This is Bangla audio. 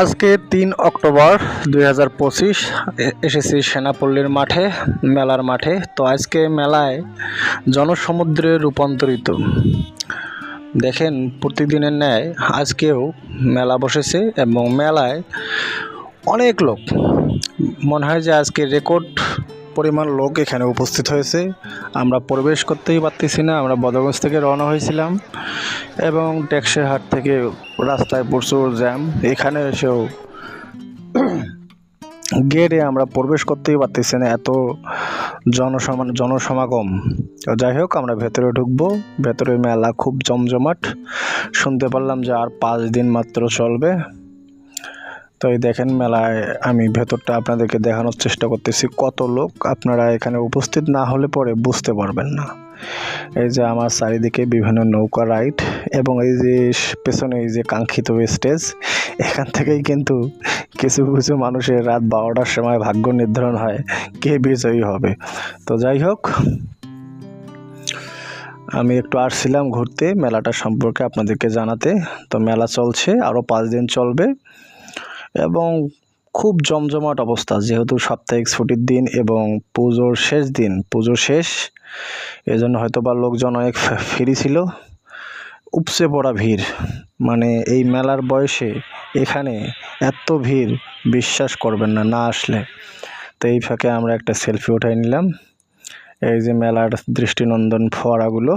আজকে তিন অক্টোবর দুই হাজার পঁচিশ এসেছি সেনাপল্লীর মাঠে, মেলার মাঠে। তো আজকে মেলায় জনসমুদ্রে রূপান্তরিত। দেখেন, প্রতিদিনের ন্যায় আজকেও মেলা বসেছে এবং মেলায় অনেক লোক। মনে হয় যে আজকে রেকর্ড পরিমাণ লোক এখানে উপস্থিত হয়েছে। আমরা প্রবেশ করতেই পারতেছি না, আমরা বদগঞ্জ থেকে রওনা হয়েছিলাম এবং ট্যাক্সের হাট থেকে রাস্তায় প্রচুর জ্যাম। এখানে এসেও গেটে আমরা প্রবেশ করতেই পারতেছি না, এত জনসমান, জনসমাগম। যাই হোক, আমরা ভেতরে ঢুকবো। ভেতরে মেলা খুব জমজমাট। শুনতে পারলাম যে আর পাঁচ দিন মাত্র চলবে। তো এই দেখেন মেলায় আমি ভেতরটা আপনাদেরকে দেখানোর চেষ্টা করতেছি। কত লোক আপনারা এখানে উপস্থিত না হলে পরে বুঝতে পারবেন না। এই যে আমার চারিদিকে বিভিন্ন নৌকা রাইড এবং এই যে পেছনে এই যে কাঙ্ক্ষিত স্টেজ, এখান থেকেই কিন্তু কিছু কিছু মানুষের রাত বারোটার সময় ভাগ্য নির্ধারণ হয় কে বিজয়ী হবে। তো যাই হোক, আমি একটু আসছিলাম ঘুরতে মেলাটা সম্পর্কে আপনাদেরকে জানাতে। তো মেলা চলছে আরও পাঁচ দিন চলবে। এবং খুব জমজমাট অবস্থা, যেহেতু সাপ্তাহিক ছুটির দিন এবং পুজোর শেষ দিন, পুজো শেষ, এজন্য হয়তো বা লোকজন অনেক ফ্রি ছিল। উপচে পড়া ভিড় মানে এই মেলার বয়সে এখানে এত ভিড় বিশ্বাস করবেন না না আসলে। তো এই ফাঁকে আমরা একটা সেলফি উঠাই নিলাম। এই যে মেলার দৃষ্টিনন্দন ফোয়ারাগুলো